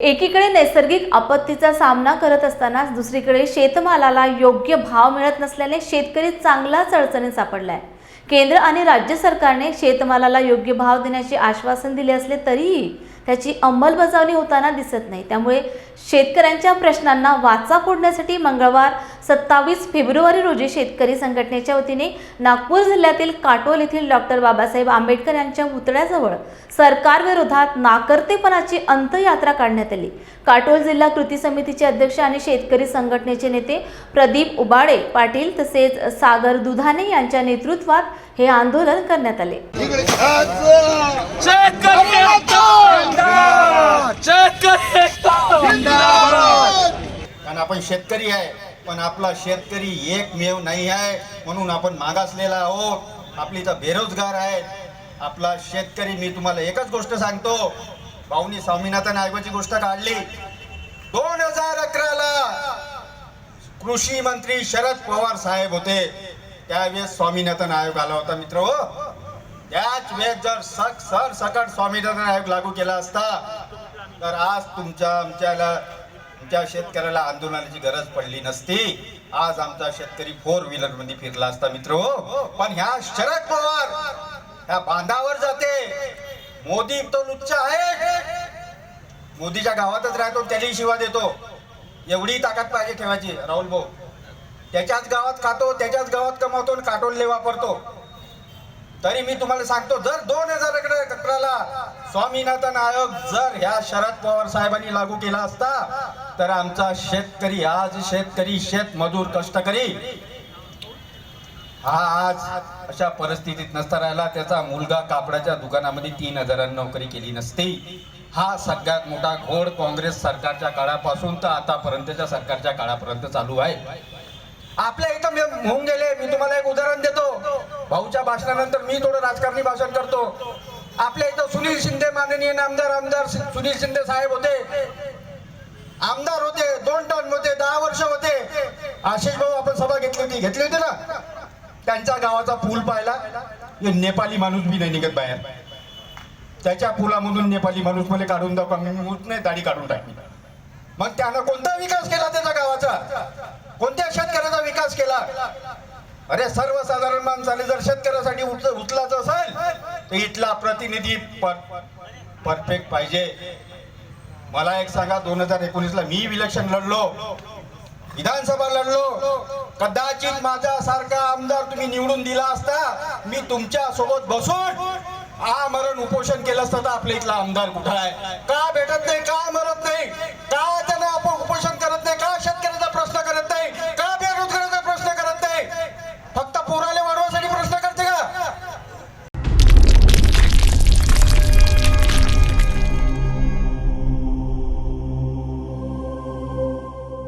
एकीकडे नैसर्गिक आपत्तीचा सामना करत असतानाच दुसरीकडे शेतमालाला योग्य भाव मिळत नसल्याने शेतकरी चांगलाच अडचणीत सापडलाय. केंद्र आणि राज्य सरकारने शेतमालाला योग्य भाव देण्याचे आश्वासन दिले असले तरीही त्याची अंमलबजावणी होताना दिसत नाही. त्यामुळे शेतकऱ्यांच्या प्रश्नांना वाचा फोडण्यासाठी मंगळवार सत्तावीस फेब्रुवारी रोजी शेतकरी संघटनेच्या वतीने नागपूर जिल्ह्यातील काटोल येथील डॉक्टर बाबासाहेब आंबेडकर यांच्या पुतळ्याजवळ सरकारविरोधात नाकर्तेपणाची अंतयात्रा काढण्यात आली. काटोल जिल्हा कृती समितीचे अध्यक्ष आणि शेतकरी संघटनेचे नेते प्रदीप उबाडे पाटील तसेच सागर दुधाने यांच्या नेतृत्वात हे आंदोलन करण्यात आले! कारण आपण शेतकरी आहे पण आपला शेतकरी एकमेव नाही आहे म्हणून आपण मागासलेला आहोत. आपली तर बेरोजगार आहे. आपला शेतकरी मी तुम्हाला एकच गोष्ट सांगतो. भाऊनी स्वामीनाथन आयोगाची गोष्ट काढली. दोन हजार अकराला कृषी मंत्री शरद पवार साहेब होते. त्यावेळेस स्वामीनाथन आयोग आला होता मित्र हो. त्याच वेळेस जर सक सर सकट स्वामीनाथन आयोग लागू केला असता तर आज तुमच्या आमच्याला तुमच्या शेतकऱ्याला आंदोलनाची गरज पडली नसती. आज आमचा शेतकरी फोर व्हीलरमध्ये फिरला असता मित्र हो. पण ह्या शरद पवार ह्या बांधावर जाते. मोदी तो लुच्च आहे. मोदीच्या गावातच राहतो त्यालाही शिवा देतो. एवढी ताकद पाहिजे ठेवायची राहुल भाऊ. त्याच्याच गावात खातो त्याच्याच गावात कमावतो आणि काटोलले वापरतो. तरी मी तुम्हाला सांगतो जर दोन हजार अकराला स्वामीनाथन आयोग जर ह्या शरद पवार साहेबांनी लागू केला असता तर आमचा शेतकरी आज शेतकरी शेतमजूर कष्टकरी हा आज अशा परिस्थितीत नसता राहिला. त्याचा मुलगा कापडाच्या दुकानामध्ये तीन हजारांनी नोकरी केली नसती. हा सगळ्यात मोठा घोड काँग्रेस सरकारच्या काळापासून तर आतापर्यंतच्या सरकारच्या काळापर्यंत चालू आहे. आपल्या इथं होऊन गेले मी तुम्हाला एक उदाहरण देतो. भाऊच्या भाषणानंतर मी थोडं राजकारणी भाषण करतो. आपल्या इथं सुनील शिंदे माननीय आमदार आमदार सुनील शिंदे साहेब होते. आमदार होते दोन टर्म होते दहा वर्ष होते. आशिष भाऊ आपण सभा घेतली होती. घेतली होती ना? त्यांच्या गावाचा पूल पाहिला. हे नेपाली माणूस बी नाही निघत बाहेर. त्याच्या पुलामधून नेपाली माणूस मला काढून दाखवा. नाही दाढी काढून टाकली. मग त्यानं कोणता विकास केला त्याच्या गावाचा? कोणत्या शेतकऱ्या केला. अरे सर्वसाधारण माणसाने जर शेतकऱ्यासाठी उचलाच असेल तर इथला प्रतिनिधी परफेक्ट पाहिजे. मला एक सांगा दोन हजार एकोणीस ला मी इलेक्शन लढलो. विधानसभा लढलो. कदाचित माझा सारखा आमदार तुम्ही निवडून दिला असता मी तुमच्यासोबत बसून आमरण उपोषण केलं असतं तर आपल्या इथला आमदार कुठं आहे? का भेटत